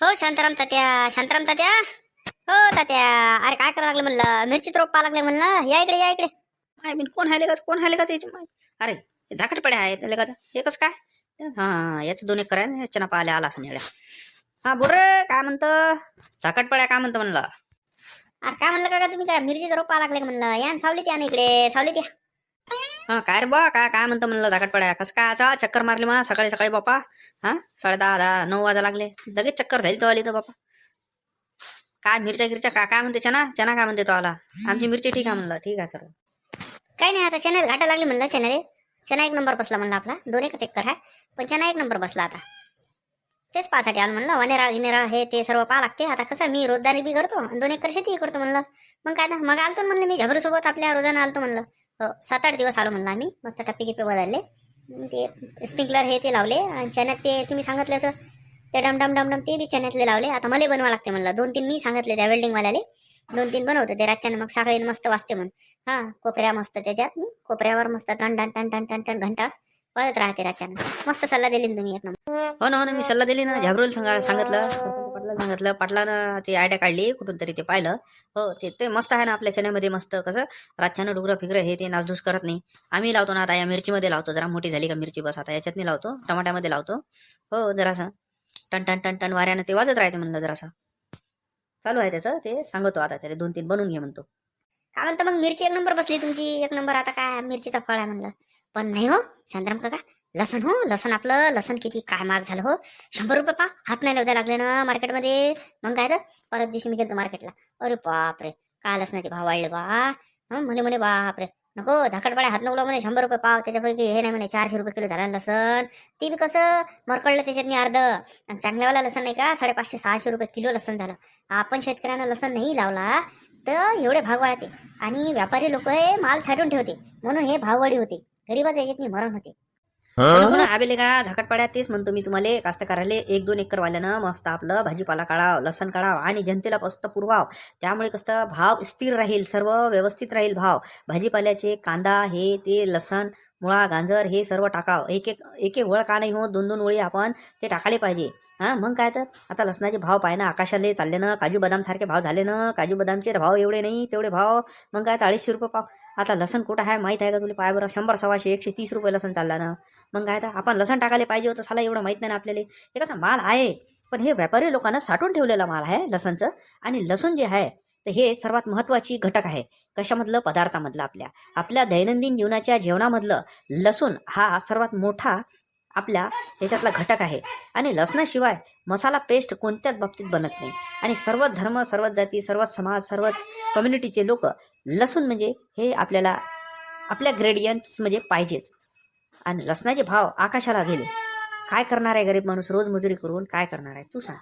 हो शांताराम तात्या. शांताराम तात्या? हो तात्या. अरे काय करायला लागले म्हणलं? मिरची रोप पाहा लागले म्हणलं? या इकडे या इकडे. माय मी कोण हायले का कोण हायले का त्याची माय अरे झाकटपडे आहे त्याला का हे कसं काय? हां याचं दोन एक करायला याच्या पाहिल्या आला असं निळ्या. हां बोल रे काय म्हणतं? झाकटपड्या काय म्हणतं म्हणलं? अरे काय म्हणलं का तुम्ही? काय मिरची रोप पाहा लागले म्हणलं? या सावलीत या ना इकडे सावलीत या. हा काय रे बा काय काय म्हणतं म्हणलं झाकटपड्या कसं काय आता? चक्कर मारली मा सकाळी सकाळी बापा. हा साडे दहा दहा नऊ वाजा लागले. लगेच चक्कर झाली तो आली तर बापा. काय मिरच्या गिरच्या काय काय म्हणते? चना? चना काय म्हणते तो आला? आमची मिरची ठीक आहे म्हणलं. ठीक आहे सर. काही नाही आता चॅनल घाटा लागली म्हणलं चॅनल चना एक नंबर बसला म्हणलं आपला. दोन एकच चक्कर आहे. पण चना एक नंबर बसला आता. तेच पाहासाठी आलो म्हणलं. वनेरा गिनेरा हे ते सर्व पाहा लागते. आता कसं मी रोजदारी बी करतो. दोन एकर शेती करतो म्हणलं. मग काय ना मग आलतो म्हणलं मी झबरूसोबत आपल्या रोजानं आलतो म्हणलं. सात आठ दिवस आलो म्हणलं आम्ही. मस्त टप्पे गिप्पे बदलले. ते स्प्रिंकलर हे ते लावले. आणि चण्यात ते तुम्ही सांगितलं तर ते डम डमडम डम डम ते बी चण्यातले लावले. आता मला बनवा लागते म्हणलं. दोन तीन मी सांगितले त्या वेल्डिंगवाल्याले दोन तीन बनवते. ते रातच्यानं मग सकाळी मस्त वाजते म्हणून. हा कोपऱ्या मस्त त्याच्यात. कोपऱ्यावर मस्त टन टन टन टन टन टन घंटा वाजत राहते रातच्यानं. मस्त सल्ला दिली तुम्ही एक नंबर. हो ना हो ना मी सल्ला दिली ना. झाबरूल सांगा सांगितलं. पाटला सांगितलं पाटलानं ती आयडिया काढली कुठून तरी ते पाहिलं. हो ते ते मस्त आहे ना आपल्या चण्यामध्ये मस्त कसं? रातच्यानं डुगरं फिगरं हे ते नासधूस करत नाही. आम्ही लावतो ना आता या मिरचीमध्ये लावतो. जरा मोठी झाली का मिरची बस आता याच्यातनी लावतो. टमाट्यामध्ये लावतो. हो जरासं. टन टन टन टन वाऱ्यानं ते वाजत राहते म्हणलं जरासं. चालू आहे त्याचं ते सांगतो आता त्याला दोन तीन बनवून घे म्हणतो. काय म्हणतं मग मिरची एक नंबर बसली तुमची एक नंबर आता काय मिरचीचा फळ आहे म्हणलं. पण नाही हो शांताराम काका लसण हो. लसण आपलं लसण किती काय महाग झालं हो. शंभर रुपये पा. हात नाही लावता लागले ना मार्केटमध्ये. मग काय तर? परत दिवशी मी गेलो मार्केटला. अरे बापरे! काय लसणाचे भाव वाढले बा? म्हणे म्हणे बापरे! नको झाकटपाड्या हात नकलो म्हणे शंभर रुपये पाव. त्याच्यापैकी हे नाही म्हणे चारशे रुपये किलो झाला लसण. ते बी कसं? मरकडलं त्याच्यातनी अर्ध. आणि चांगल्यावाला लसण नाही का? साडेपाचशे सहाशे रुपये किलो लसण झालं. आपण शेतकऱ्यांना लसण नाही लावला तर एवढे भाव वाढते. आणि व्यापारी लोक हे माल साठवून ठेवते. म्हणून हे भाववाढी होते. गरीबाच्या याच्यातनी मरण होते. हो? ना आबेले का? झकटपाड्यात तेच म्हणतो मी तुम्हाला. कास्तकाराले एक दोन एकर वाल्यानं मस्त आपलं भाजीपाला काढाव लसण काढाव आणि जनतेला मस्त पुरवाव. त्यामुळे कसं भाव स्थिर राहील सर्व व्यवस्थित राहील भाव. भाजीपाल्याचे कांदा हे ते लसण मुळा गाजर हे सर्व टाकाव. एक एक एक एक वळ का नाही हो? दोन दोन ओळी आपण ते टाकाले पाहिजे. हां मग काय तर? आता लसणाचे भाव पाय ना आकाशाले चालले ना काजू बदाम सारखे भाव झाले ना काजू बदामचे भाव एवढे नाही तेवढे भाव. मग काय तर अडीचशे रुपये पाव. आता लसण कुठं आहे माहीत आहे का तुला? पाय बरं शंभर सव्वाशे एकशे तीस रुपये लसण चालला ना. मग काय तर आपण लसण टाकायला पाहिजे होतं साला एवढं माहीत नाही ना आपल्याला. हे कसं माल आहे पण हे व्यापारी लोकांना साठवून ठेवलेला माल आहे लसणचं. आणि लसूण जे आहे तर हे सर्वात महत्त्वाची घटक आहे. कशामधलं? पदार्थामधलं आपल्या. आपल्या दैनंदिन जीवनाच्या जेवणामधलं लसूण हा सर्वात मोठा आपल्या ह्याच्यातला घटक आहे. आणि लसणाशिवाय मसाला पेस्ट कोणत्याच बाबतीत बनत नाही. आणि सर्वच धर्म सर्वच जाती सर्वच समाज सर्वच कम्युनिटीचे लोक लसूण म्हणजे हे आपल्याला आपल्या ग्रेडियंट्स म्हणजे पाहिजेच. आणि लसणाचे भाव आकाशाला गेले. काय करणार आहे गरीब माणूस? रोज मजुरी करून काय करणार आहे? तू सांग.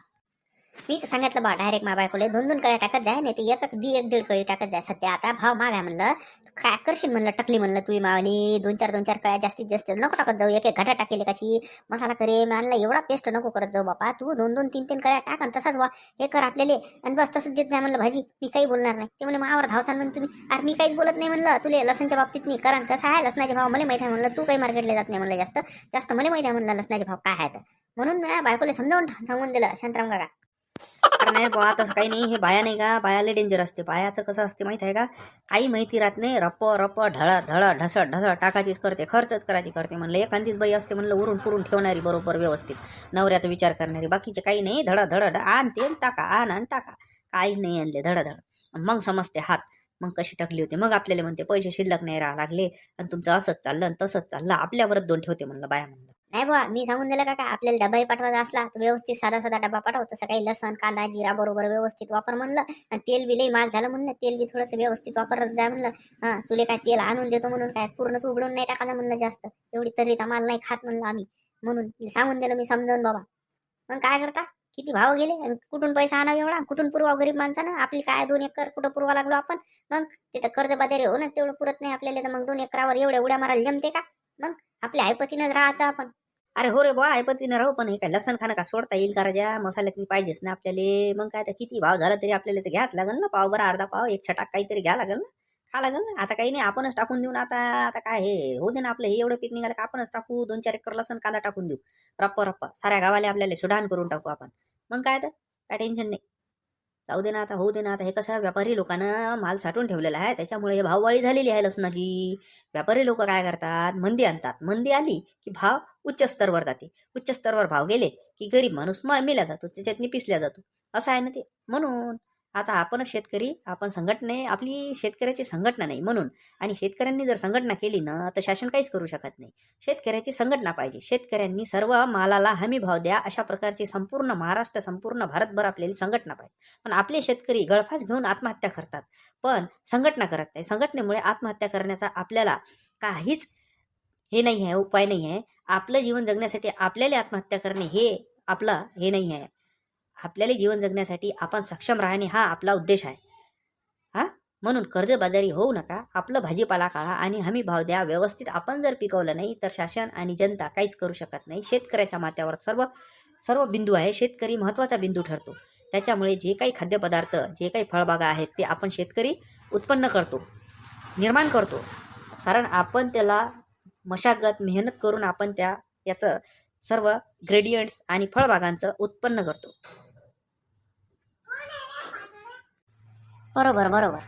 मीच सांगितलं बा डायरेक्ट मा बायकोले दोन दोन कळ्या टाकत जाय नाही ते एक बी एक दीड कळी टाकत जाय. सध्या आता भाव माग आहे म्हणलं काय करशील म्हणलं टकली म्हणलं तुम्ही मावली दोन चार दोन चार कळ्या जास्तीत जास्त नको टाकत जाऊ एक एक घटा टाकेल काची मसाला करे म्हणलं आणला एवढा पेस्ट नको करत जाऊ बापा तू दोन दोन तीन तीन कळ्या टाक आणि तसाच वा हे कर आपल्याला आणि बस तसंच देत नाही म्हणलं भाजी. मी काही बोलणार नाही. ते म्हणे मावर धावसान म्हणून तुम्ही. अरे मी काहीच बोलत नाही म्हणलं तुले लसणच्या बाबतीत नाही. कारण कसं आहे लसणाचे भाव मला माहिती आहे म्हणलं तू काही मार्केटला जात नाही म्हणलं जास्त. जास्त मला माहिती आहे म्हणलं लसणाचे भाव काय आहेत. म्हणून मी बायकोले समजावून सांगून दिलं शांतराम काका नाही बुवा तसं काही नाही. हे बाया नाही का? बायाला डेंजर असते. बायाचं कसं असते माहीत आहे का? काही माहिती राहत नाही. रप्प रप ढळ ढळ ढसळ ढसळ टाकाचीच करते. खर्चच करायची करते म्हणलं. एखादीच बाई असते म्हणलं उरून पुरून ठेवणारी बरोबर व्यवस्थित. नवऱ्याचा विचार करणारी. बाकीचे काही नाही. धड धड आण ते टाका. आण आण टाका. काही नाही आणले. धड धड. मग समजते हात. मग कशी टाकली होती? मग आपल्याला म्हणते पैसे शिल्लक नाही राहा लागले. आणि तुमचं असंच चाललं आणि तसंच चाललं. आपल्यावरच दोन ठेवते म्हणलं बाया म्हणलं. नाही बुवा मी सांगून दिलं का काय? आपल्याला डबाही पाठवायचा असला तर व्यवस्थित साधा साधा डबा पाठव. तसं काही लसण कांदा जिरा बरोबर व्यवस्थित वापर म्हणलं. आणि तेल बी लई महाग झालं म्हणलं. तेल बी थोडंसं व्यवस्थित वापरत जा म्हणलं. हां तुले काय तेल आणून देतो म्हणून काय? पूर्णच उघडून नाही टाकायचं म्हणलं जास्त. एवढी तरीचा माल नाही खात म्हणलं आम्ही. म्हणून सांगून दिलं मी समजावून बाबा. मग काय करता? किती भाव गेले? आणि कुठून पैसा आणावा एवढा? कुठून पुरवा गरीब माणसानं? आपली काय दोन एकर? कुठं पुरवा लागलो आपण? मग तिथं कर्ज बाजारी हो ना तेवढं पुरत नाही आपल्याला. तर मग दोन एकरावर एवढ्या उड्या मारायला जमते का? मग आपल्या आयपतीनं राहायचं आपण. अरे हो रे बा आयपतीनं राहू पण हे काय लसण खाणं का सोडता येईल का राजा मसाल्यात पाहिजेच ना आपल्याला. मग काय तर किती भाव झाला तरी आपल्याला तर घ्याच लागेल ना पाव बरं अर्धा पाव एक छटाक काहीतरी घ्या लागेल ना. खा लागेल ना. आता काही नाही आपणच टाकून देऊ ना आता. आता काय हे होऊ दे ना आपलं. हे एवढं पीक निघालं का आपणच टाकू. दोन चार एकर लसण कांदा टाकून देऊ. रप्पा रप्पा साऱ्या गावाला आपल्याला सुडान करून टाकू आपण. मग काय तर काय टेन्शन नाही. जाऊ दे ना आता होऊ दे ना आता. हे कसं व्यापारी लोकांना माल साठवून ठेवलेला आहे. त्याच्यामुळे हे भाववाळी झालेली आहे लसणाची. व्यापारी लोक काय करतात? मंदी आणतात. मंदी आली की भाव उच्च स्तरवर जाते. उच्च स्तरवर भाव गेले की गरीब माणूस मिला जातो. त्याच्यातनी पिसल्या जातो. असं आहे ना ते. म्हणून आता आपण शेतकरी आपण संघटने आपली शेतकऱ्याची संघटना नाही म्हणून. आणि शेतकऱ्यांनी जर संघटना केली ना तर शासन काहीच करू शकत नाही. शेतकऱ्याची संघटना पाहिजे. शेतकऱ्यांनी सर्व मालाला हमी भाव द्या अशा प्रकारची संपूर्ण महाराष्ट्र संपूर्ण भारतभर आपल्याला संघटना पाहिजे. पण आपले शेतकरी गळफास घेऊन आत्महत्या करतात. पण संघटना करत नाही. संघटनेमुळे आत्महत्या करण्याचा आपल्याला काहीच हे नाही आहे उपाय नाही आहे. आपलं जीवन जगण्यासाठी आपल्याला आत्महत्या करणे हे आपलं हे नाही आहे. आपल्याला जीवन जगण्यासाठी आपण सक्षम राहणे हा आपला उद्देश आहे. हा? म्हणून कर्जबाजारी होऊ नका आपलं भाजीपाला काढा आणि हमी भाव द्या. व्यवस्थित आपण जर पिकवलं नाही तर शासन आणि जनता काहीच करू शकत नाही. शेतकऱ्याच्या माथ्यावर सर्व सर्व बिंदू आहे. शेतकरी महत्त्वाचा बिंदू ठरतो. त्याच्यामुळे जे काही खाद्यपदार्थ जे काही फळबागा आहेत ते आपण शेतकरी उत्पन्न करतो निर्माण करतो. कारण आपण त्याला मशागत मेहनत करून आपण त्या याचं सर्व ग्रेडियंट्स आणि फळबागांचं उत्पन्न करतो. बरोबर बरोबर.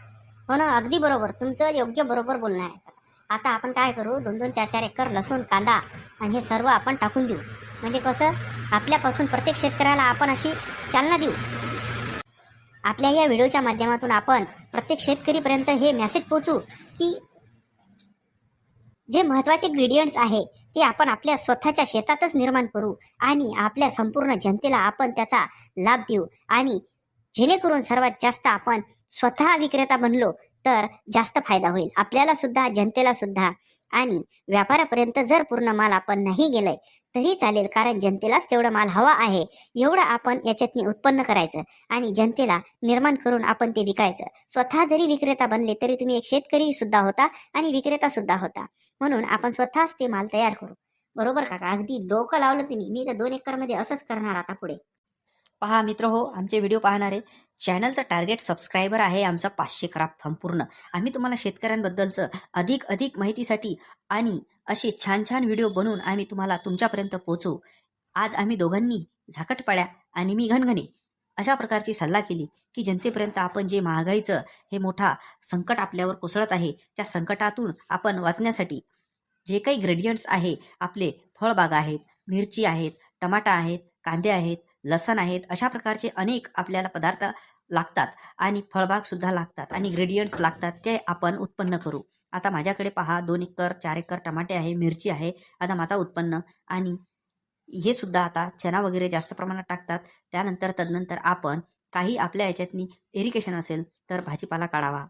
हो ना अगदी बरोबर. तुमचं योग्य बरोबर बोलणं आहे. आता आपण काय करू? दोन दोन चार चार एकर लसूण कांदा आणि हे सर्व आपण टाकून देऊ. म्हणजे कसं? आपल्यापासून प्रत्येक शेतकऱ्याला आपण अशी चालना देऊ. आपल्या या व्हिडिओच्या माध्यमातून आपण प्रत्येक शेतकरीपर्यंत हे मेसेज पोचू की जे महत्त्वाचे ग्रेडियंट्स आहे ते आपण आपल्या स्वतःच्या शेतातच निर्माण करू आणि आपल्या संपूर्ण जनतेला आपण त्याचा लाभ देऊ. आणि जेणेकरून सर्वात जास्त आपण स्वतः विक्रेता बनलो तर जास्त फायदा होईल. आपल्याला सुद्धा जनतेला सुद्धा. आणि व्यापारापर्यंत जर पूर्ण माल आपण नाही गेलाय तरी चालेल कारण जनतेलाच तेवढा माल हवा आहे. एवढं आपण याच्यातनी उत्पन्न करायचं आणि जनतेला निर्माण करून आपण ते विकायचं. स्वतः जरी विक्रेता बनले तरी तुम्ही एक शेतकरी सुद्धा होता आणि विक्रेता सुद्धा होता. म्हणून आपण स्वतःच ते माल तयार करू. बरोबर काका अगदी डोकं लावलं तुम्ही. मी तर दोन एकरमध्ये असंच करणार आता पुढे. पहा मित्र हो आमचे व्हिडिओ पाहणारे चॅनलचं टार्गेट सबस्क्रायबर आहे आमचा पाचशे क्राफ्ट संपूर्ण. आम्ही तुम्हाला शेतकऱ्यांबद्दलचं अधिक अधिक माहितीसाठी आणि असे छान छान व्हिडिओ बनवून आम्ही तुम्हाला तुमच्यापर्यंत पोहोचू आज आम्ही दोघांनी झाकटपाळ्या आणि मी घनघणे अशा प्रकारची सल्ला केली की जनतेपर्यंत आपण जे महागाईचं हे मोठा संकट आपल्यावर कोसळत आहे त्या संकटातून आपण वाचण्यासाठी जे काही ग्रेडियंट्स आहे आपले फळबाग आहेत मिरची आहेत टमाटा आहेत कांदे आहेत लसण आहेत अशा प्रकारचे अनेक आपल्याला पदार्थ लागतात आणि फळबाग सुद्धा लागतात आणि ग्रेडियंट्स लागतात ते आपण उत्पन्न करू. आता माझ्याकडे पहा दोन एकर चार एकर टमाटे आहे मिरची आहे आता माझा उत्पन्न आणि हे सुद्धा आता चना वगैरे जास्त प्रमाणात टाकतात. त्यानंतर तदनंतर आपण काही आपल्या याच्यातनी इरिगेशन असेल तर भाजीपाला काढावा.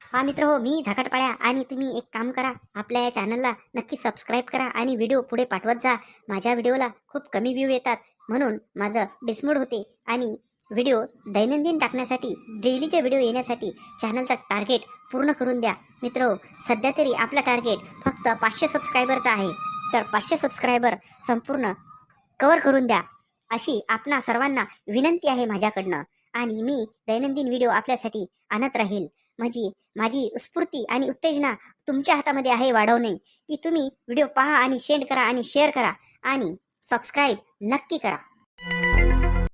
हा मित्र हो मी झाकटपाड्या आणि तुम्ही एक काम करा. आपल्या या चॅनलला नक्की सबस्क्राईब करा आणि व्हिडिओ पुढे पाठवत जा. माझ्या व्हिडिओला खूप कमी व्ह्यू येतात. म्हणून माझं डिसमूड होते आणि व्हिडिओ दैनंदिन टाकण्यासाठी डेलीचे व्हिडिओ येण्यासाठी चॅनलचा टार्गेट पूर्ण करून द्या. मित्र हो, सध्या तरी आपला टार्गेट फक्त पाचशे सबस्क्रायबरचा आहे. तर पाचशे सबस्क्रायबर संपूर्ण कवर करून द्या. अशी आपणा सर्वांना विनंती आहे माझ्याकडनं. आणि मी दैनंदिन व्हिडिओ आपल्यासाठी आणत राहील. माझी माझी स्फूर्ती आणि उत्तेजना तुमच्या हातामध्ये आहे वाढवणे. की तुम्ही व्हिडिओ पहा आणि सेंड करा आणि शेअर करा आणि सबस्क्राईब नक्की करा.